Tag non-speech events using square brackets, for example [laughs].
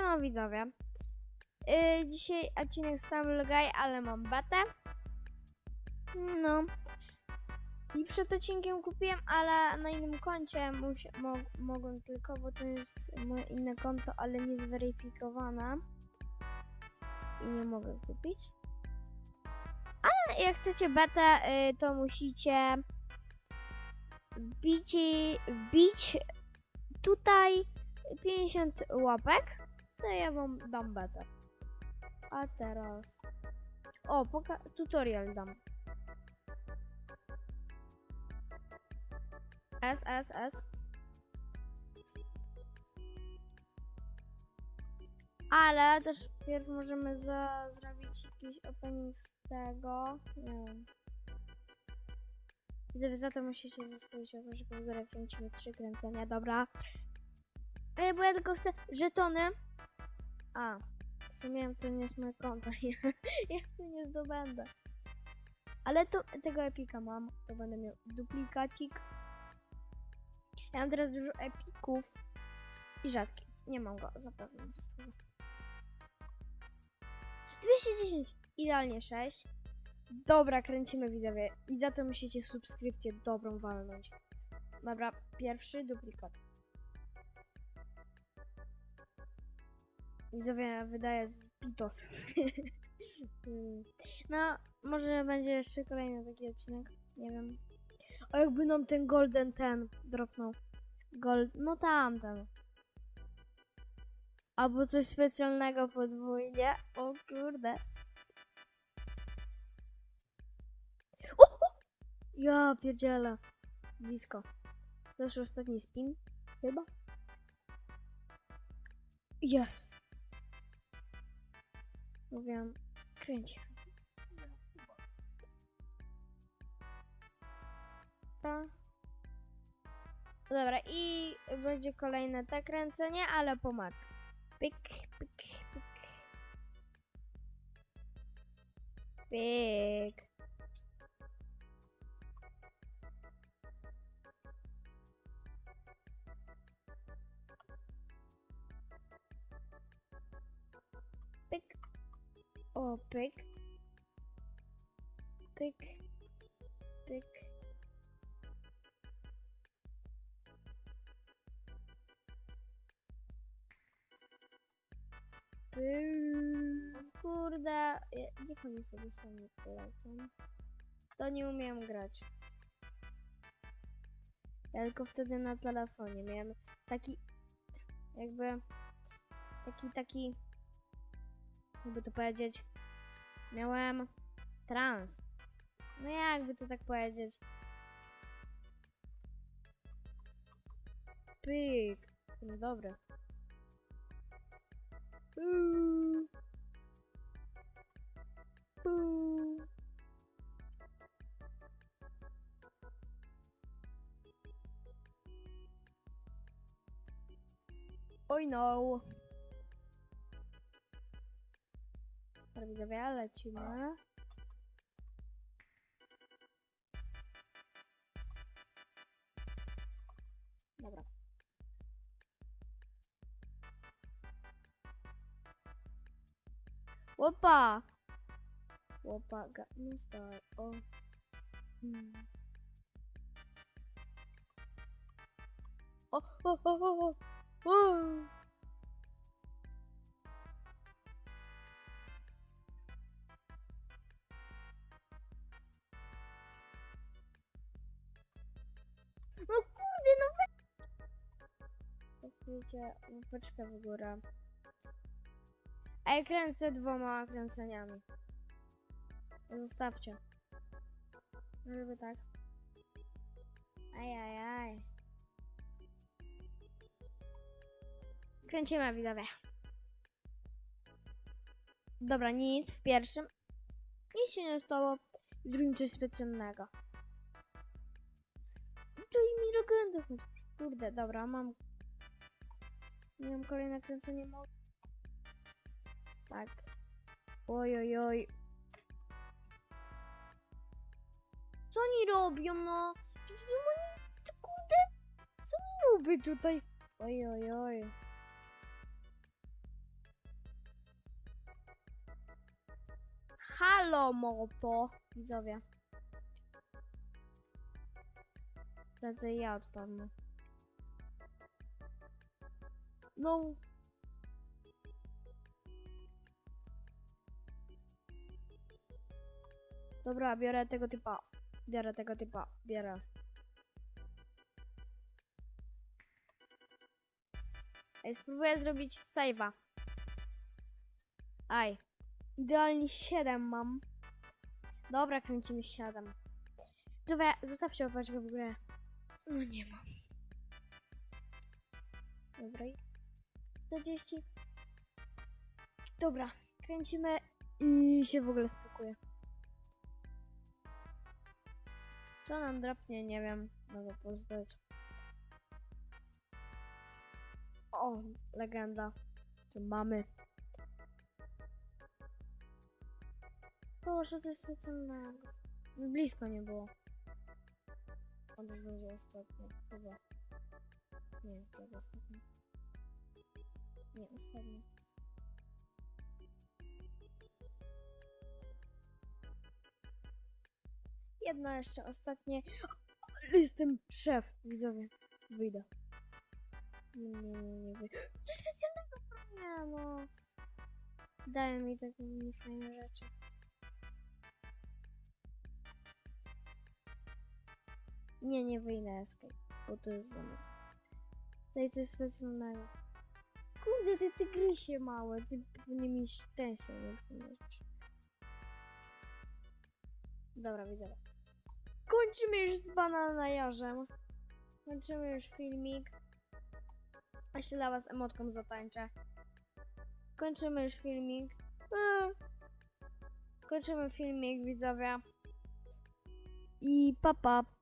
Siema widzowie. Yy, dzisiaj odcinek Stumble Guy, ale mam betę. No. I przed odcinkiem kupiłem, ale na innym koncie mo, mogłem tylko, bo to jest moje inne konto, ale nie zweryfikowane. I nie mogę kupić. Ale jak chcecie betę, yy, to musicie wbić, wbić tutaj 50 łapek, to ja wam dam betę. A teraz... O, poka- tutorial dam. S, S, S. Ale też pierw możemy za- zrobić jakiś opening z tego. Nie wiem. Gdyby za to musicie zostawić łapkę, że górę kręcimy trzy kręcenia, dobra. Ej, bo ja tylko chcę żetony. A, w sumie to nie jest moje konto. [laughs] Ja, ja tu nie zdobędę. Ale to, tego epika mam. To będę miał duplikacik. Ja mam teraz dużo epików. I rzadki. Nie mam go zapewne. z tego. 210. Idealnie 6. Dobra, kręcimy widzowie. I za to musicie subskrypcję dobrą walnąć. Dobra, pierwszy duplikat. Widzowie wydaje pitos. [laughs] Mm. no, może będzie jeszcze kolejny taki odcinek. Nie wiem. A jakby nam ten golden ten dropnął. Gold, no tamten. Albo coś specjalnego podwójnie. O kurde. O! Ja pierdzielę. Blisko. Już ostatni spin. Chyba. Yes. Mówiłam, kręć. Ta. Dobra, i będzie kolejne te kręcenie, ale po mak. Pyk, pyk, pyk. Pyk. Pyk. O, pyk. Pyk. Pyk. Kurde. Niech oni sobie sami polecą. To nie umiem grać. Ja tylko wtedy na telefonie miałem taki jakby taki taki jakby to powiedzieć, miałem trans. No jakby to tak powiedzieć. Pyk. No dobra. Oj no. Dobra, widzowie, lecimy. Dobra. Opa! Opa, got no star. O. Hmm. O, o, o, o, o. o. Jak wiecie, łapeczkę w górę. Ej, kręcę dwoma kręceniami. Zostawcie. Żeby tak. Aj, aj, aj. Kręcimy, widzowie. Dobra, nic w pierwszym. Nic się nie stało. W drugim coś specjalnego. Czyli mi legendę. Kurde, dobra, mam. Nie mam kolejne kręcenie mocy. Tak. Oj, oj, oj. Co oni robią, no? Co kurde? Co oni robią tutaj? Oj, oj, oj. Halo, mopo, widzowie. Wtedy ja odpadnę. No. Dobra, biorę tego typa. Biorę tego typa. Biorę. Ej, spróbuję zrobić save'a. Aj. Idealnie 7 mam. Dobra, kręcimy 7. Dobra, zostawcie opaczkę w górę. No nie mam. Dobra. I 40. Dobra, kręcimy i się w ogóle spokuje. Co nam drapnie, nie wiem. Mogę poznać. O, legenda. Tu mamy. Boże, to jest specjalnego. Blisko nie było. On już będzie ostatni, chyba. Nie, to jest ostatni. Nie, ostatni. Jedno jeszcze ostatnie. Jestem szef, widzowie. Wyjdę. Nie, nie, nie, nie wyjdę. Coś specjalnego? Nie, no. Dają mi takie niefajne rzeczy. Nie, nie wyjdę escape, bo to jest zamysł. Tutaj coś specjalnego. Kurde, te tygrysie małe, ty powinien mieć szczęście, nie. Dobra, widzę. Kończymy już z bananajarzem. Kończymy już filmik. A Jeszcze dla was emotką zatańczę. Kończymy już filmik. Kończymy filmik, widzowie. I papa. Pa.